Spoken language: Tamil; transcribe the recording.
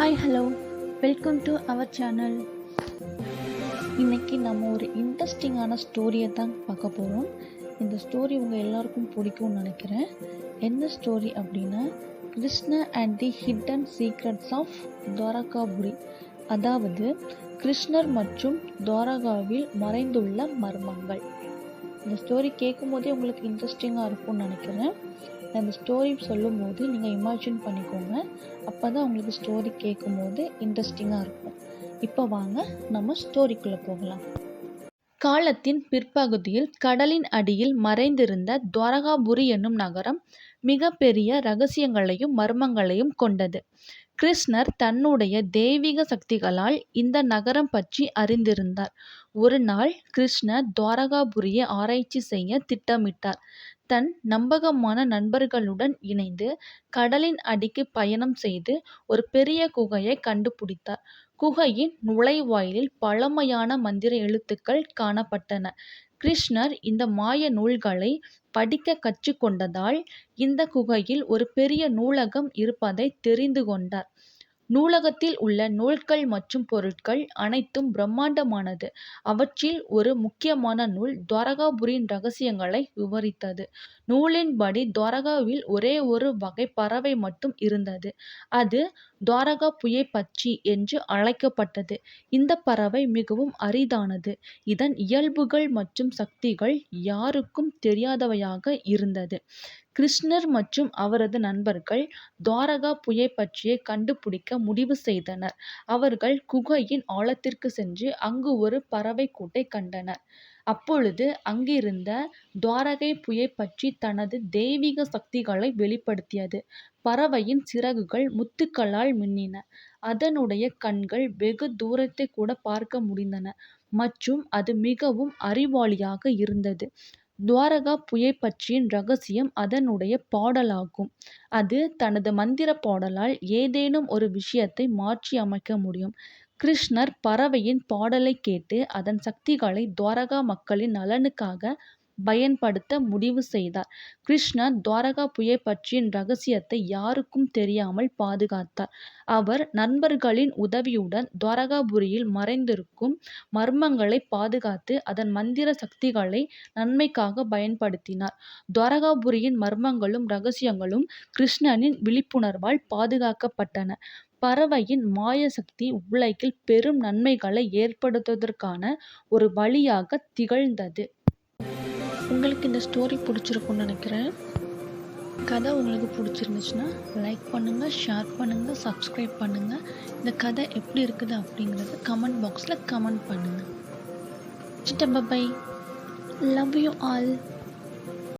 Hi hello welcome to our channel இன்றைக்கி நம்ம ஒரு இன்ட்ரெஸ்டிங்கான ஸ்டோரியை தான் பார்க்க போகிறோம் இந்த ஸ்டோரி உங்கள் எல்லாருக்கும் பிடிக்கும்னு நினைக்கிறேன். என்ன ஸ்டோரி அப்படின்னா Krishna and the hidden secrets of Dwarakapuri அதாவது கிருஷ்ணர் மற்றும் துவாரகாவில் மறைந்துள்ள மர்மங்கள். இந்த ஸ்டோரி கேட்கும் போதே உங்களுக்கு இன்ட்ரெஸ்டிங்காக இருக்கும்னு நினைக்கிறேன். நான் இந்த ஸ்டோரி சொல்லும் போது நீங்கள் இமேஜின் பண்ணிக்கோங்க. அப்போ தான் உங்களுக்கு ஸ்டோரி கேட்கும் போது இன்ட்ரெஸ்டிங்காக இருக்கும். இப்போ வாங்க நம்ம ஸ்டோரிக்குள்ளே போகலாம். காலத்தின் பிற்பகுதியில் கடலின் அடியில் மறைந்திருந்த துவாரகாபுரி என்னும் நகரம் மிகப்பெரிய ரகசியங்களையும் மர்மங்களையும் கொண்டது. கிருஷ்ணர் தன்னுடைய தெய்வீக சக்திகளால் இந்த நகரம் பற்றி அறிந்திருந்தார். ஒரு நாள் கிருஷ்ணர் துவாரகாபுரியை ஆராய்ச்சி செய்ய திட்டமிட்டார். தன் நம்பகமான நண்பர்களுடன் இணைந்து கடலின் அடிக்கு பயணம் செய்து ஒரு பெரிய குகையை கண்டுபிடித்தார். குகையின் நுழைவாயிலில் பழமையான மந்திர எழுத்துக்கள் காணப்பட்டன. கிருஷ்ணர் இந்த மாய நூல்களை படிக்க கற்றுக்கொண்டதால் இந்த குகையில் ஒரு பெரிய நூலகம் இருப்பதை தெரிந்து கொண்டார். நூலகத்தில் உள்ள நூல்கள் மற்றும் பொருட்கள் அனைத்தும் பிரம்மாண்டமானது. அவற்றில் ஒரு முக்கியமான நூல் துவாரகாபுரியின் ரகசியங்களை விவரித்தது. நூலின்படி துவாரகாவில் ஒரே ஒரு வகை பறவை மட்டும் இருந்தது. அது துவாரகா புயை பச்சி என்று அழைக்கப்பட்டது. இந்த பறவை மிகவும் அரிதானது. இதன் இயல்புகள் மற்றும் சக்திகள் யாருக்கும் தெரியாதவையாக இருந்தது. கிருஷ்ணர் மற்றும் அவரது நண்பர்கள் துவாரகா புயை பற்றியை கண்டுபிடிக்க முடிவு செய்தனர். அவர்கள் குகையின் ஆழத்திற்கு சென்று அங்கு ஒரு பறவை கூட்டை கண்டனர். அப்பொழுது அங்கிருந்த துவாரகை புயை பற்றி தனது தெய்வீக சக்திகளை வெளிப்படுத்தியது. பறவையின் சிறகுகள் முத்துக்களால் மின்னின. அதனுடைய கண்கள் வெகு தூரத்தை கூட பார்க்க முடிந்தன. மற்றும் அது மிகவும் அறிவாளியாக இருந்தது. துவாரகா புயை பற்றியின் ரகசியம் அதனுடைய பாடலாகும். அது தனது மந்திர பாடலால் ஏதேனும் ஒரு விஷயத்தை மாற்றி அமைக்க முடியும். கிருஷ்ணர் பறவையின் பாடலை கேட்டு அதன் சக்திகளை துவாரகா மக்களின் நலனுக்காக பயன்படுத்த முடிவு செய்தார். கிருஷ்ணர் துவாரகா புயை பற்றியின் ரகசியத்தை யாருக்கும் தெரியாமல் பாதுகாத்தார். அவர் நண்பர்களின் உதவியுடன் துவாரகாபுரியில் மறைந்திருக்கும் மர்மங்களை பாதுகாத்து அதன் மந்திர சக்திகளை நன்மைக்காக பயன்படுத்தினார். துவாரகாபுரியின் மர்மங்களும் ரகசியங்களும் கிருஷ்ணனின் விழிப்புணர்வால் பாதுகாக்கப்பட்டன. பறவையின் மாய சக்தி உலகில் பெரும் நன்மைகளை ஏற்படுத்துவதற்கான ஒரு வழியாக திகழ்ந்தது. உங்களுக்கு இந்த ஸ்டோரி பிடிச்சிருக்கும்னு நினைக்கிறேன். கதை உங்களுக்கு பிடிச்சிருந்துச்சுன்னா லைக் பண்ணுங்கள் ஷேர் பண்ணுங்கள் சப்ஸ்கிரைப் பண்ணுங்கள் இந்த கதை எப்படி இருக்குது அப்படிங்கிறத கமெண்ட் பாக்ஸில் கமெண்ட் பண்ணுங்கள் பை லவ் யூ ஆல்